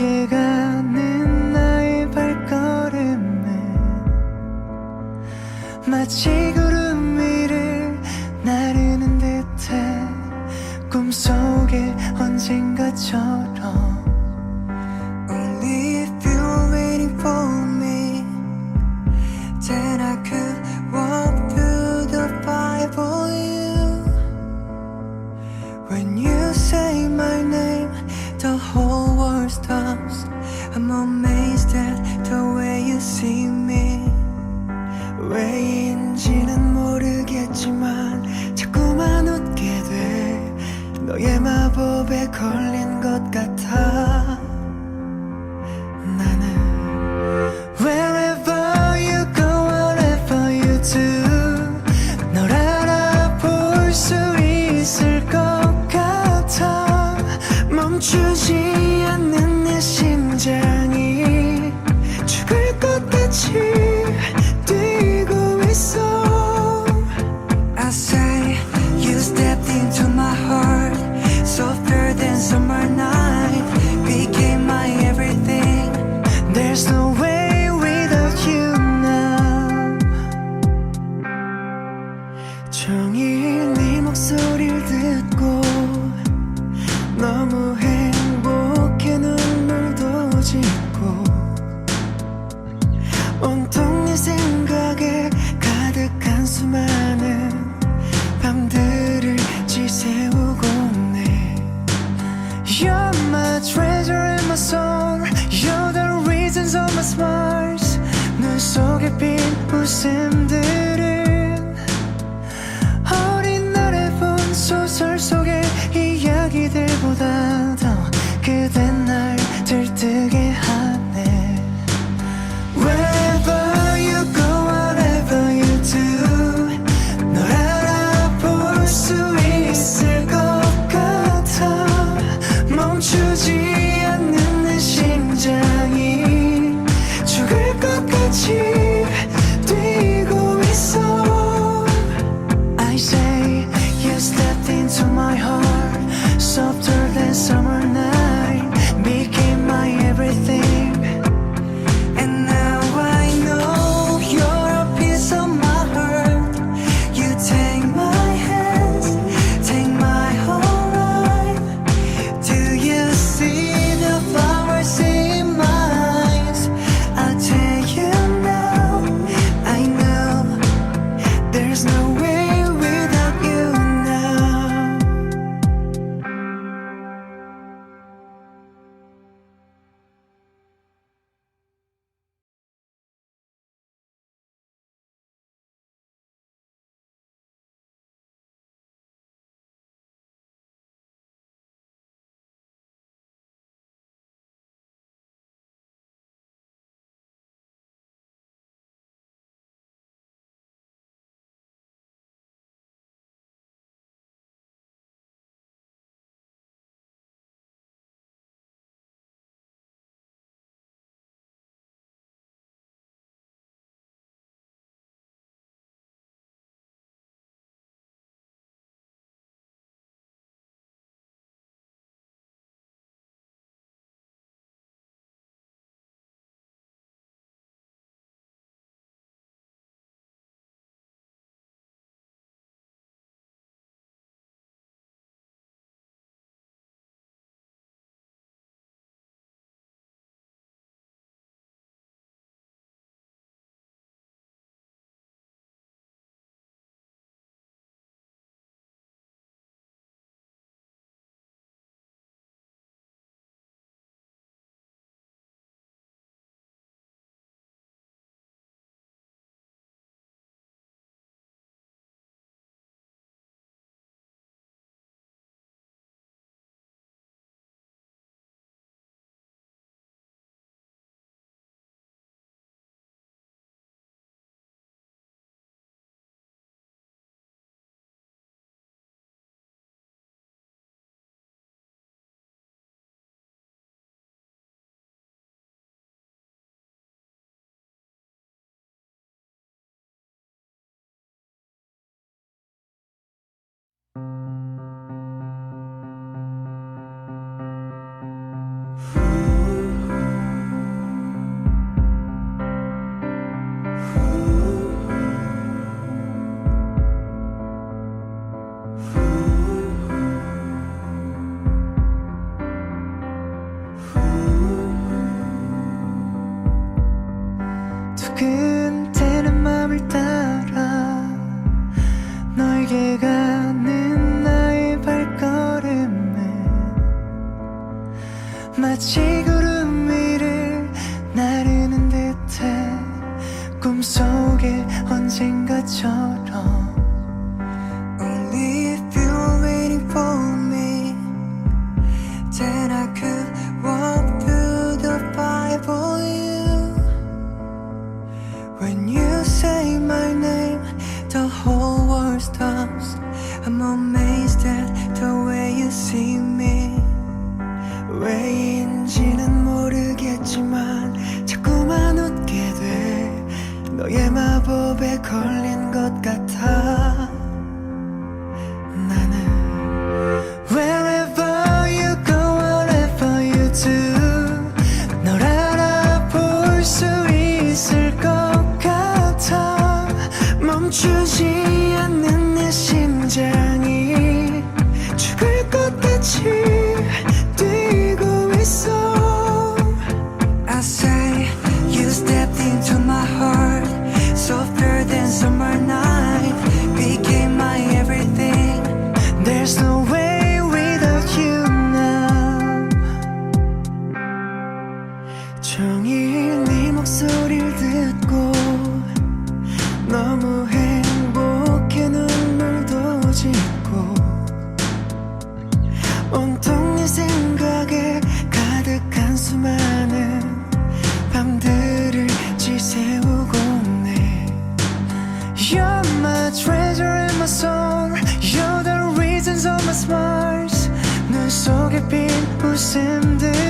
길게 가는 나의 발걸음은 마치 구름 위를 나르는 듯해 꿈속에 언젠가처럼 痴心。missing 두근대는 맘을 따라 너에게 가는 나의 발걸음은 마치 구름 위를 나르는 듯해 꿈속에 언젠가처럼 Only if you're waiting for me. Then I could 情。 온통 네 생각에 가득한 수많은 밤들을 지새우고 네 You're my treasure and my soul You're the reasons of my smiles 눈 속에 핀 웃음들